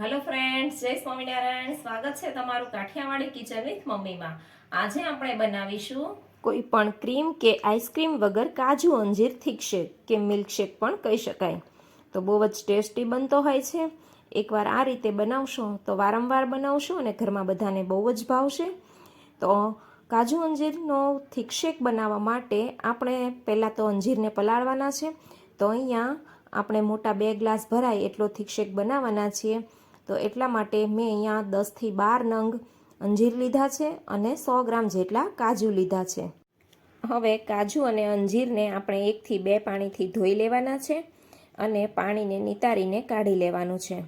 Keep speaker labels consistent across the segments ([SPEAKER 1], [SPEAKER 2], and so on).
[SPEAKER 1] Hello friends જય સ્વામિનારાયણ. સ્વાગત છે તમારું કાઠિયાવાડી કિચન વિથ મમ્મીમાં. આજે આપણે બનાવીશું કોઈ પણ ક્રીમ કે આઈસ્ક્રીમ વગર કાજુ અંજીર થીકશેક કે મિલ્કશેક પણ કહી શકાય. તો બહુ જ ટેસ્ટી બનતો હોય છે. એકવાર આ રીતે બનાવશો તો વારંવાર બનાવશો અને ઘરમાં બધાને બહુ જ ભાવશે. તો કાજુ અંજીરનો થીકશેક બનાવવા માટે આપણે પહેલાં તો અંજીરને પલાળવાના છે. તો અહીંયા આપણે મોટા બે ગ્લાસ ભરાય એટલો થીકશેક બનાવવાના છીએ. તો એટલા માટે મેં અહીંયા દસથી બાર નંગ અંજીર લીધા છે અને સો ગ્રામ જેટલા કાજુ લીધા છે. હવે કાજુ અને અંજીરને આપણે એકથી બે પાણીથી ધોઈ લેવાના છે અને પાણીને નિતારીને કાઢી લેવાનું છે.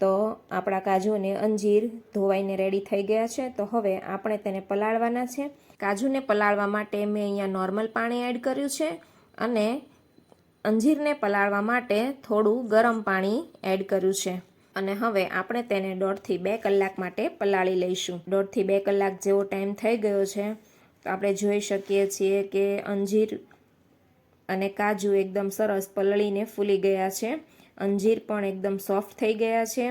[SPEAKER 1] તો આપણા કાજુ અને અંજીર ધોવાઈને રેડી થઈ ગયા છે. તો હવે આપણે તેને પલાળવાના છે. કાજુને પલાળવા માટે મેં અહીંયા નોર્મલ પાણી એડ કર્યું છે અને અંજીરને પલાળવા માટે થોડું ગરમ પાણી એડ કર્યું છે. અને હવે આપણે તેને દોઢથી બે કલાક માટે પલાળી લઈશું. દોઢથી બે કલાક જેવો ટાઈમ થઈ ગયો છે. તો આપણે જોઈ શકીએ છીએ કે અંજીર અને કાજુ એકદમ સરસ પલળીને ફૂલી ગયા છે. અંજીર પણ એકદમ સોફ્ટ થઈ ગયા છે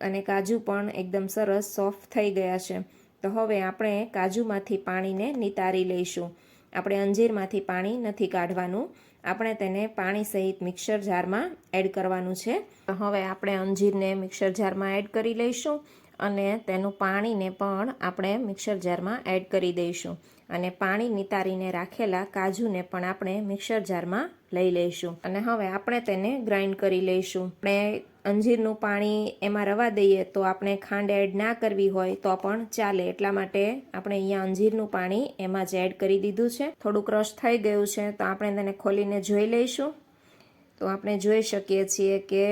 [SPEAKER 1] અને કાજુ પણ એકદમ સરસ સોફ્ટ થઈ ગયા છે. તો હવે આપણે કાજુમાંથી પાણીને નિતારી લઈશું. આપણે અંજીરમાંથી પાણી નથી કાઢવાનું. આપણે તેને પાણી સહિત મિક્સર જારમાં એડ કરવાનું છે. હવે આપણે અંજીરને મિક્સર જારમાં એડ કરી લઈશું અને તેનું પાણીને પણ આપણે મિક્સર જારમાં એડ કરી દઈશું. અને પાણી નિતારીને રાખેલા કાજુને પણ આપણે મિક્સર જારમાં લઈ લઈશું. અને હવે આપણે તેને ગ્રાઇન્ડ કરી લઈશું. આપણે અંજીરનું પાણી એમાં રવા દઈએ તો આપણે ખાંડ એડ ના કરવી હોય તો પણ ચાલે. એટલા માટે આપણે અહીંયા અંજીરનું પાણી એમાં જ એડ કરી દીધું છે. થોડું ક્રશ થઈ ગયું છે તો આપણે તેને ખોલીને જોઈ લઈશું. તો આપણે જોઈ શકીએ છીએ કે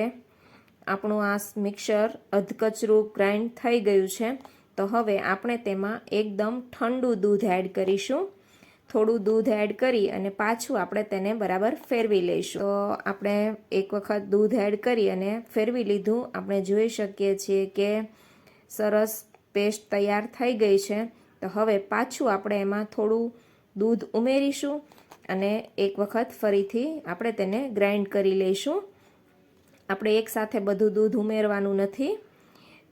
[SPEAKER 1] આપણું આ મિક્સર અધકચરું ગ્રાઇન્ડ થઈ ગયું છે. તો હવે આપણે તેમાં એકદમ ઠંડુ દૂધ એડ કરીશું. થોડું દૂધ એડ કરી અને પાછું આપણે તેને બરાબર ફેરવી લઈશું. તો આપણે એક વખત દૂધ એડ કરી અને ફેરવી લીધું. આપણે જોઈ શકીએ છીએ કે સરસ પેસ્ટ તૈયાર થઈ ગઈ છે. તો હવે પાછું આપણે એમાં થોડું દૂધ ઉમેરીશું અને એક વખત ફરીથી આપણે તેને ગ્રાઇન્ડ કરી લઈશું. આપણે એકસાથે બધું દૂધ ઉમેરવાનું નથી.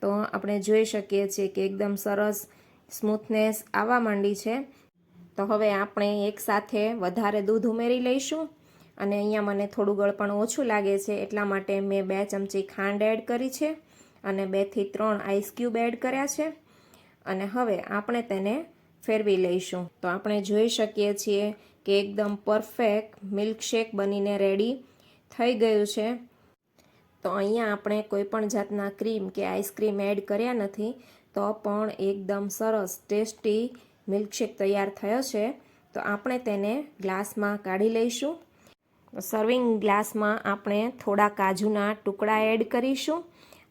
[SPEAKER 1] તો આપણે જોઈ શકીએ છીએ કે એકદમ સરસ સ્મૂથનેસ આવવા માંડી છે. તો હવે આપણે એકસાથે વધારે દૂધ ઉમેરી લઈશું અને અહીંયા મને થોડું ગળપણ ઓછું લાગે છે, એટલા માટે મેં બે ચમચી ખાંડ એડ કરી છે અને બેથી ત્રણ આઈસ ક્યુબ એડ કર્યા છે. અને હવે આપણે તેને ફેરવી લઈશું. તો આપણે જોઈ શકીએ છીએ કે એકદમ પરફેક્ટ મિલ્કશેક બનીને રેડી થઈ ગયું છે. તો અહીંયા આપણે કોઈપણ જાતના ક્રીમ કે આઈસ્ક્રીમ એડ કર્યા નથી, તો પણ એકદમ સરસ ટેસ્ટી મિલ્કશેક તૈયાર થયો છે, તો આપણે તેને ગ્લાસમાં કાઢી લઈશું. સર્વિંગ ગ્લાસમાં આપણે થોડા કાજુના ટુકડા એડ કરીશું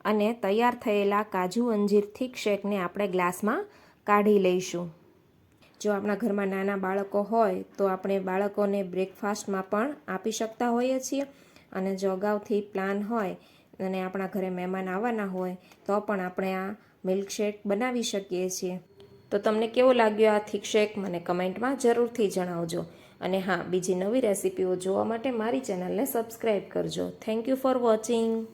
[SPEAKER 1] અને તૈયાર થયેલા કાજુ અંજીર થીક શેકને આપણે ગ્લાસમાં કાઢી લઈશું. જો આપણા ઘરમાં નાના બાળકો હોય, તો આપણે બાળકોને બ્રેકફાસ્ટમાં પણ આપી શકતા હોઈએ છીએ. અને જો અગાઉથી પ્લાન હોય અને આપણા ઘરે મહેમાન આવવાના હોય, તો પણ આપણે આ મિલ્કશેક બનાવી શકીએ છીએ. તો તમને કેવો લાગ્યો આ થીક શેક મને કમેન્ટમાં જરૂરથી જણાવજો. અને હા, બીજી નવી રેસીપીઓ જોવા માટે મારી ચેનલને સબસ્ક્રાઈબ કરજો. Thank you for watching